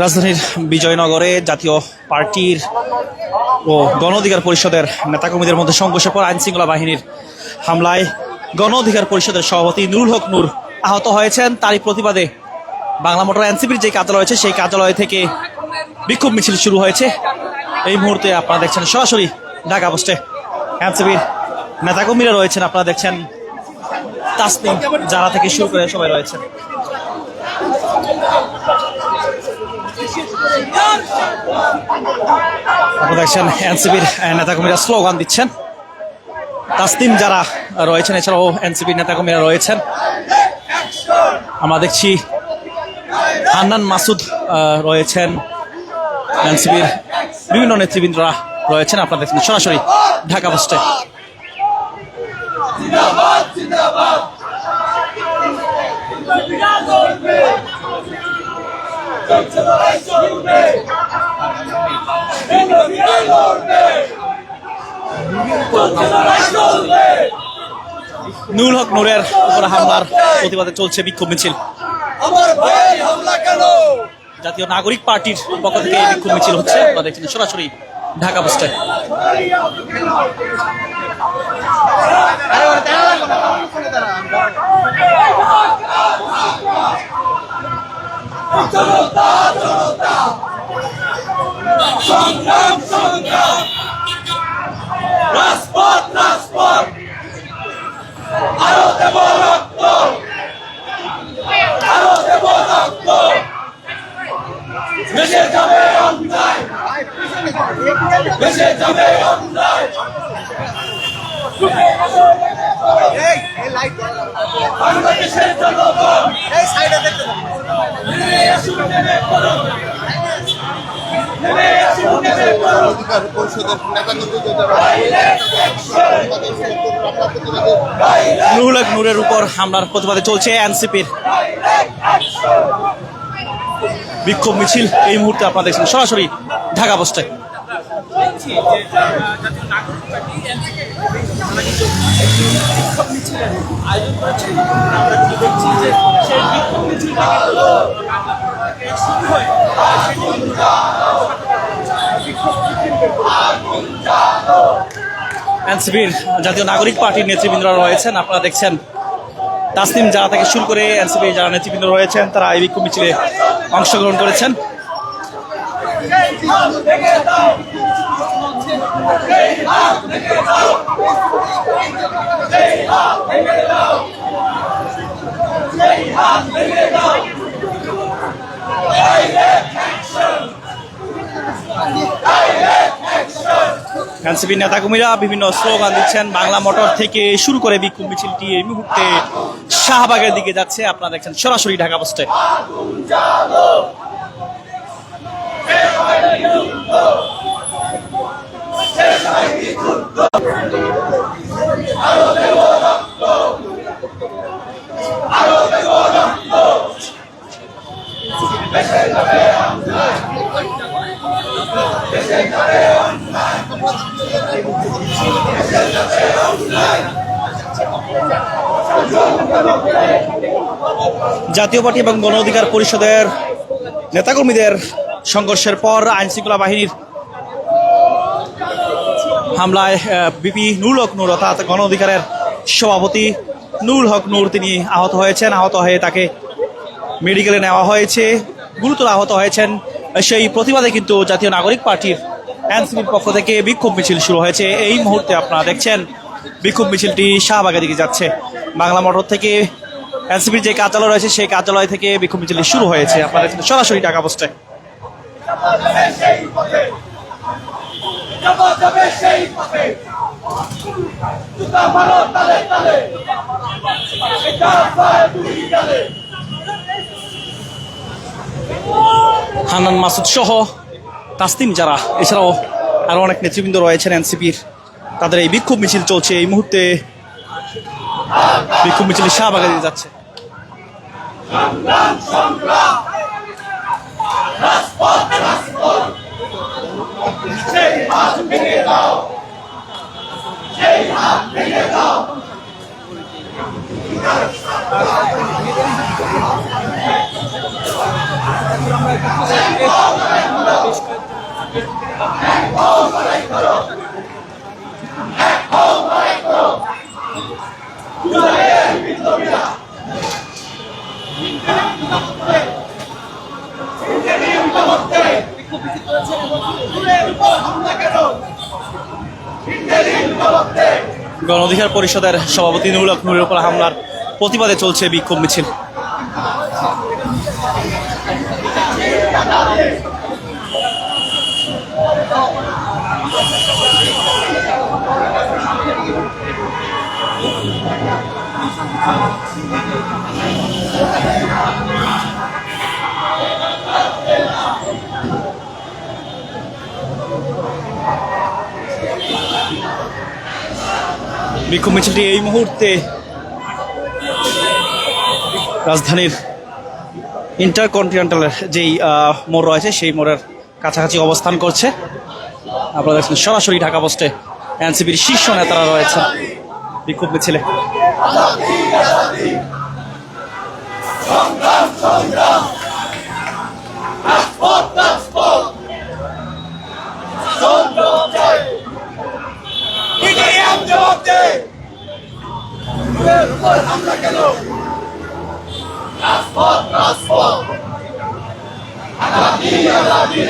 রাজধানীর বিজয়নগরে জাতীয় পার্টির ও গণ অধিকার পরিষদের নেতাকর্মীদের মধ্যে সংঘর্ষের পর আইন শৃঙ্খলা বাহিনীর হামলায় গণ অধিকার পরিষদের সভাপতি নুরুল হক নূর আহত হয়েছেন। তারই প্রতিবাদে বাংলা মোটর এনসিপির যে কার্যালয় আছে সেই কার্যালয় থেকে বিক্ষোভ মিছিল শুরু হয়েছে। এই মুহূর্তে আপনারা দেখছেন সরাসরি ঢাকা পোস্টে এনসিপির নেতাকর্মীরা রয়েছেন। আপনারা দেখছেন তাসনিম যারা থেকে শুরু করে সবাই রয়েছেন। আপনারা দেখছেন এনসিপির নেতাকর্মীরা স্লোগান দিচ্ছেন। তাসনিম যারা রয়েছেন, এছাড়াও এনসিপির নেতাকর্মীরা রয়েছেন। আমরা দেখছি হান্নান মাসুদ রয়েছেন। এনসিপির বিভিন্ন নেতৃবৃন্দরা রয়েছেন আপনারা দেখছেন সরাসরি ঢাকা পোস্টে। নুরুল হক নুরের উপর হামলার প্রতিবাদে চলছে বিক্ষোভ মিছিল। জাতীয় নাগরিক পার্টির পক্ষ থেকে এই বিক্ষোভ মিছিল হচ্ছে। আপনারা দেখছেন সরাসরি ঢাকা পোস্টে। সংগ্রাম সংগ্রাম রাজপথ রাজপথ আরও দেব রক্ত আরও দেব রক্ত দেশে যাবে অন্যায় দেশে যাবে অন্যায় বাংলাদেশের জনগণ। নেমে আসুন নেমে পড়ুন। নেমে আসুন নেমে পড়ুন। অধিকার পরিষদের নুরুল হক নূরের উপর হামলার প্রতিবাদে চলছে এনসিপির বিক্ষোভ মিছিল এই মুহূর্তে আপনারা দেখছেন। সরাসরি ঢাকা পোস্টে। এনসিপির জাতীয় নাগরিক পার্টির নেতৃবৃন্দরা রয়েছেন, আপনারা দেখছেন তাসনিম যারা থেকে শুরু করে এনসিপি যারা নেতৃবৃন্দ রয়েছেন, তারা এই বিক্ষোভ মিছিলে অংশগ্রহণ করেছেন। এনসিপি নেতাকর্মীরা বিভিন্ন স্লোগান দিচ্ছেন। বাংলা মোটর থেকে শুরু করে বিক্ষোভ মিছিলটি এই মুহূর্তে শাহবাগের দিকে যাচ্ছে। আপনারা দেখছেন সরাসরি ঢাকা পোস্টে। জাতীয় পার্টি এবং গণ অধিকার পরিষদের নেতাকর্মীদের সংঘর্ষের পর আইনশৃঙ্খলা বাহিনীর হামলায় বিপি নুরুল হক নূর অর্থাৎ গণ অধিকারের সভাপতি নুরুল হক নূর তিনি আহত হয়েছেন। আহত হয়ে তাকে মেডিকেলে নেওয়া হয়েছে। গুরুতর আহত হয়েছেন। সেই প্রতিবাদে কিন্তু জাতীয় নাগরিক পার্টির এনসিপির পক্ষ থেকে বিক্ষোভ মিছিল শুরু হয়েছে। এই মুহূর্তে আপনারা দেখছেন, বিক্ষোভ মিছিলটি শাহবাগের দিকে যাচ্ছে। বাংলা মোটর থেকে এনসিপির যে কার্যালয় রয়েছে, সেই কার্যালয় থেকে বিক্ষোভ মিছিল শুরু হয়েছে। আপনারা সরাসরি টাকা পোস্টে। যাবে সেই পথে জুতা মারো তালে তালে। এটা পায় দুই গালে হান্নান মাসুদ সহ তাসতিম যারা এছাড়াও আরও অনেক নেতৃবৃন্দ রয়েছেন এনসিপির। তাদের এই বিক্ষোভ মিছিল চলছে এই মুহূর্তে। বিক্ষোভ মিছিল শাহবাগে দিয়ে যাচ্ছে। সংগ্রাম সংগ্রাম। রাজপথ রাজপথ। সেই হাত ভেঙে দাও সেই হাত ভেঙে দাও গণ অধিকার পরিষদের সভাপতি নুরুল হক নুরের উপর হামলার প্রতিবাদে চলছে বিক্ষোভ মিছিল। বিক্ষোভ মিছিলটি এই মুহূর্তে রাজধানীর ইন্টারকন্টিনেন্টালের যেই মোড় রয়েছে, সেই মোড়ের কাছাকাছি অবস্থান করছে। আপনারা দেখছেন সরাসরি ঢাকা পোস্টে এনসিপির শীর্ষ নেতারা রয়েছেন বিক্ষোভ মিছিলে পিডিএম নূরের উপর হামলা কেন রাজপথ রাজপথ আজাদি আজাদি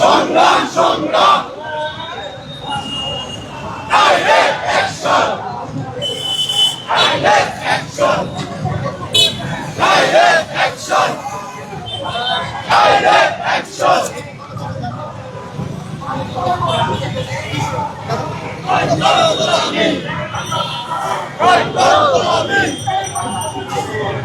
সংগ্রাম সংগ্রাম direct action direct action direct action direct action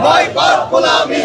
boycott গোলামি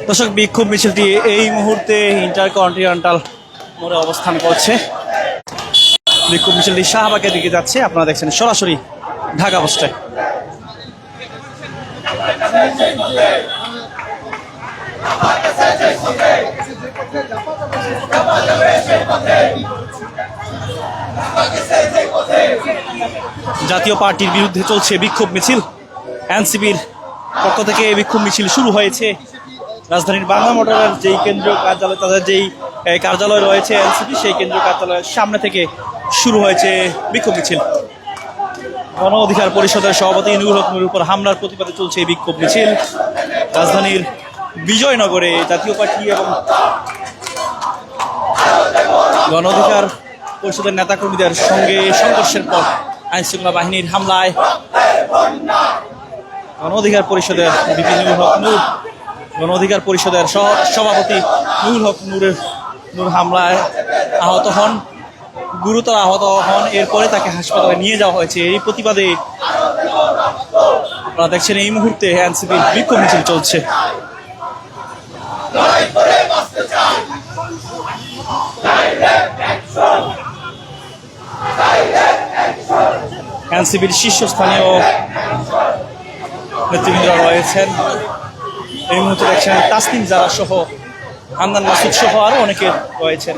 দর্শক, বিক্ষোভ মিছিলটি এই মুহূর্তে ইন্টারকন্টিনেন্টাল মোড়ে অবস্থান করছে। বিক্ষোভ মিছিলটি শাহবাগের দিকে যাচ্ছে। আপনারা দেখছেন সরাসরি ঢাকা পোস্টে। জাতীয় পার্টির বিরুদ্ধে চলছে বিক্ষোভ মিছিল। এনসিপির পক্ষ থেকে বিক্ষোভ মিছিল শুরু হয়েছে। রাজধানীর বাংলা মোটরের যেই কেন্দ্রীয় কার্যালয় তাদের যেই কার্যালয় রয়েছে এনসিপি সেই কেন্দ্রীয় কার্যালয়ের সামনে থেকে শুরু হয়েছে বিক্ষোভ মিছিল। গণ অধিকার পরিষদের সভাপতি নুরুল হক নুরের উপর হামলার প্রতিবাদে চলছে এই বিক্ষোভ মিছিল। রাজধানীর বিজয়নগরে জাতীয় পার্টি এবং গণ অধিকার পরিষদের নেতাকর্মীদের সঙ্গে সংঘর্ষের পর আইনশৃঙ্খলা বাহিনীর হামলায় গণ অধিকার পরিষদের বিপি নুরুল হক নূর গণ অধিকার পরিষদের সভাপতি নুরুল হক নূরের নূর হামলায় আহত হন। গুরুতর আহত হন। এরপরে তাকে হাসপাতালে নিয়ে যাওয়া হয়েছে। এই প্রতিবাদে আপনারা দেখছেন এই মুহূর্তে এনসিপির বিক্ষোভ মিছিল চলছে। এনসিপির শীর্ষস্থানীয় নেতৃবৃন্দরা রয়েছেন। এই মুহূর্তে দেখছেন তাসনিম জারা সহ হান্দান মাসুদ সহ আরও অনেকে রয়েছেন।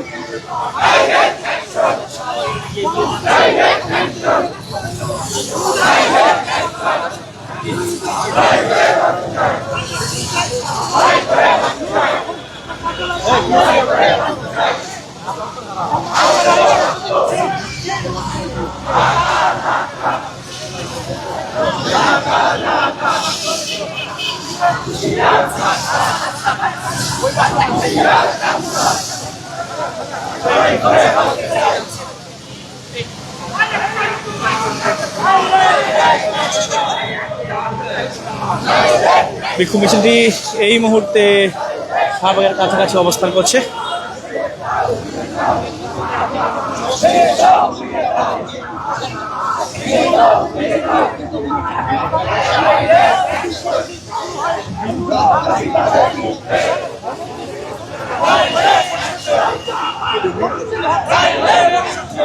বিক্ষোভ মিছিলটি এই মুহূর্তে শাহবাগের কাছাকাছি অবস্থান করছে। আমাদের প্রায় বারোশোটি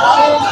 শুরু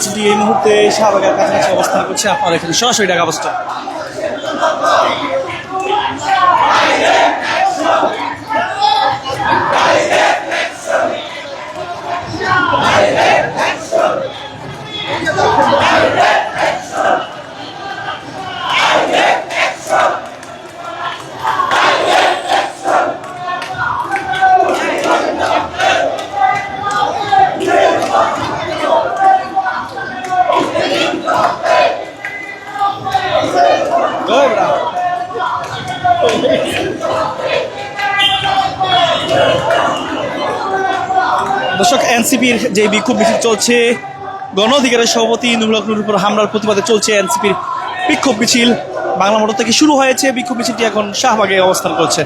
মিছিলটি এই মুহূর্তে শাহবাগের কাছাকাছি অবস্থান করছে। আপনারা এখানে সরাসরি ঢাকা অবস্থা দর্শক, এনসিপির যে বিক্ষোভ মিছিল চলছে, গণ অধিকারের সভাপতি নুরুল উপর হামলার প্রতিবাদে চলছে এনসিপির বিক্ষোভ মিছিল। বাংলা মোটর থেকে শুরু হয়েছে বিক্ষোভ মিছিলটি, এখন শাহবাগে অবস্থান করছে।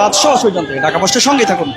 সংবাদ সরাসরি জানতে ঢাকা পোস্টের সঙ্গেই থাকুন।